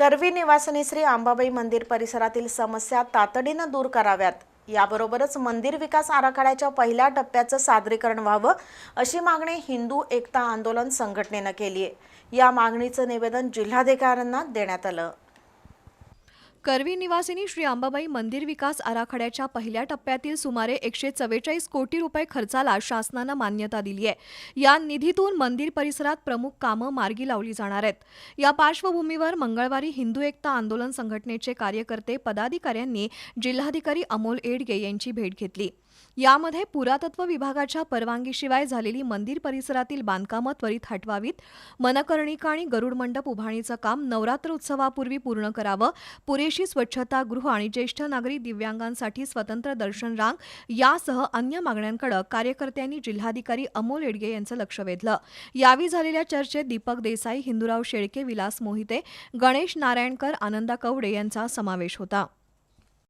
करवी निवासिनी श्री अंबाबाई मंदिर परिसरातील समस्या तातडीनं दूर कराव्यात. याबरोबरच मंदिर विकास आराखड्याच्या पहिल्या टप्प्याचं सादरीकरण व्हावं अशी मागणी हिंदू एकता आंदोलन संघटनेनं केली आहे या मागणीचं निवेदन जिल्हाधिकाऱ्यांना देण्यात आलं. करवी निवासिनी श्री अंबाबाई मंदिर विकास आराखड्याच्या पहिल्या टप्प्यातील सुमारे एकशे चव्वेचाळीस कोटी रुपये खर्चाला शासनानं मान्यता दिली आहे. या निधीतून मंदिर परिसरात प्रमुख कामं मार्गी लावली जाणार आहेत. या पार्श्वभूमीवर मंगळवारी हिंदू एकता आंदोलन संघटनेचे कार्यकर्ते पदाधिकाऱ्यांनी जिल्हाधिकारी अमोल एडगे यांची भेट घेतली. यामध्ये पुरातत्व विभागाच्या परवानगीशिवाय झालेली मंदिर परिसरातील बांधकामं त्वरित हटवावीत मनकर्णिका आणि गरुड मंडप उभारणीचं काम नवरात्र उत्सवापूर्वी पूर्ण करावं पुरे पुरेशी स्वच्छतागृह आणि ज्येष्ठ नागरिक दिव्यांगांसाठी स्वतंत्र दर्शन रांग यासह अन्य मागण्यांकडे कार्यकर्त्यांनी जिल्हाधिकारी अमोल एडगे यांचं लक्ष वेधलं. यावेळी झालेल्या चर्चेत दीपक देसाई हिंदूराव शेळके विलास मोहिते गणेश नारायणकर आनंदा कवडे यांचा समावेश होता.